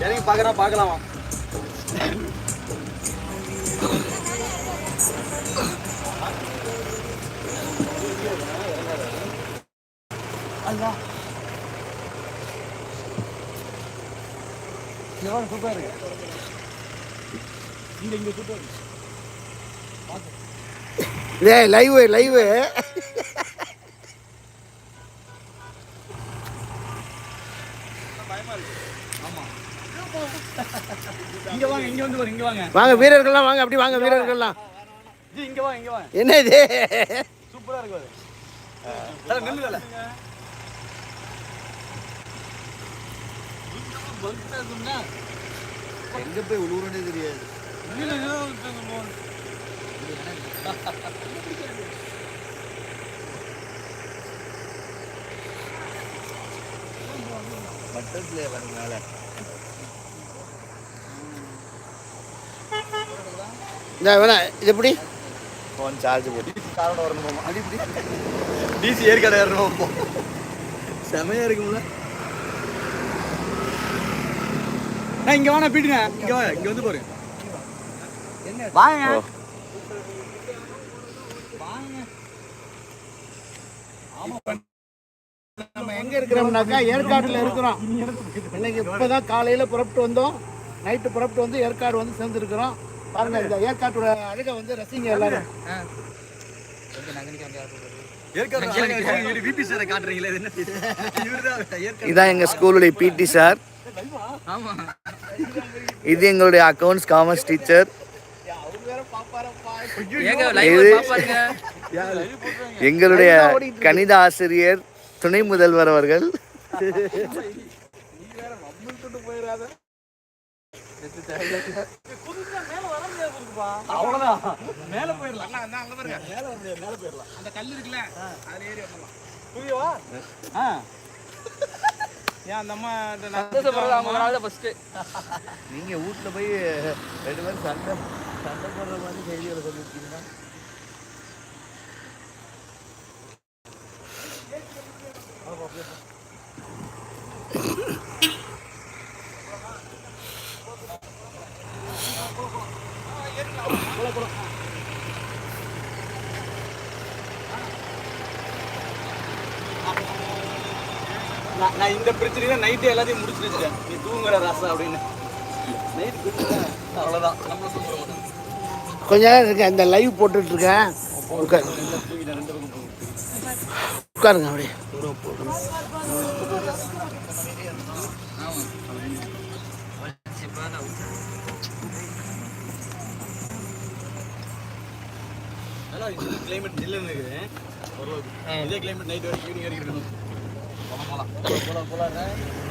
இறங்கி பார்க்கறா பார்க்கலாமா சூப்பரா இருக்கு இங்க இங்க சூப்பரா இருக்கு டேய் லைவ் லைவ் இங்க வாங்க இங்க வந்து பாரு இங்க வாங்க. வாங்க வீரர்கள்லாம் வாங்க அப்படி வாங்க வீரர்கள்லாம். என்ன இது சூப்பரா எங்க போய் உழுவுறனே தெரியாது. இந்த வேணா இது எப்படி? ஃபோன் சார்ஜ் போட்டு. காரோட வரணும்? அது இப்படி. டிசி ஏற்காடு ஏறணும்? செமையா இருக்கும்ல நான் இங்க வாண்ணா பீட்டுங்க இங்க வா இங்க வந்து பாரு. வாங்க நம்ம எங்க இருக்கிறோம்னாக்கா ஏற்காடுல இருக்கிறோம். இன்னைக்கு இப்பதான் காலையில புறப்பட்டு வந்தோம். நைட்டு புறப்பட்டு வந்து ஏற்காடு வந்து சேர்ந்துருக்கிறோம். பாருங்க இந்த ஏற்காட்டோட அழகை வந்து ரசிங்க எல்லாரும். ஏற்காடு விபி சாரை காட்டுறீங்களே இது என்ன இவருதான் ஏற்காடு இதான் எங்க ஸ்கூலுடைய பிடி சார். ஆமா. இது எங்களுடைய அக்கவுண்ட்ஸ் காமர்ஸ் டீச்சர் ஏங்க லைவ் இது- பாப்பாருங்க எங்களுடைய கணித ஆசிரியர் துணை முதல்வர் அவர்கள். அவ்வளவுதான். மேல போயிடலாம். அங்க பாருங்க. மேல வர முடியாது மேல போயிடலாம். அந்த கல் இருக்குல்ல அதுல ஏறி வரலாம் தூயவா ஆ. ஏன் அந்த அம்மா அவங்க ஃபர்ஸ்ட் நீங்க வீட்ல போய் ரெண்டு பேரும் சண்டை சண்டை போடுற மாதிரி செய்திகளை சொல்லியிருக்கீங்கன்னா நான் நான் இந்த பிரச்சனையில நைட்டு எல்லாத்தையும் முடிச்சு வச்சுட்டேன். நீ தூங்குற ராசா அப்படின்னு. நைட்டு மாட்டோம் கொஞ்ச நேரம் இருக்கேன் இந்த லைவ் போட்டுட்டு இருக்கேன். உட்காருங்க அப்படியே climate ஜில்லுன்னு இருக்குது. இதே climate night வரைக்கும் evening வரைக்கும் இருக்கணும். போலாம். போலாம், போலாம், போலாம்.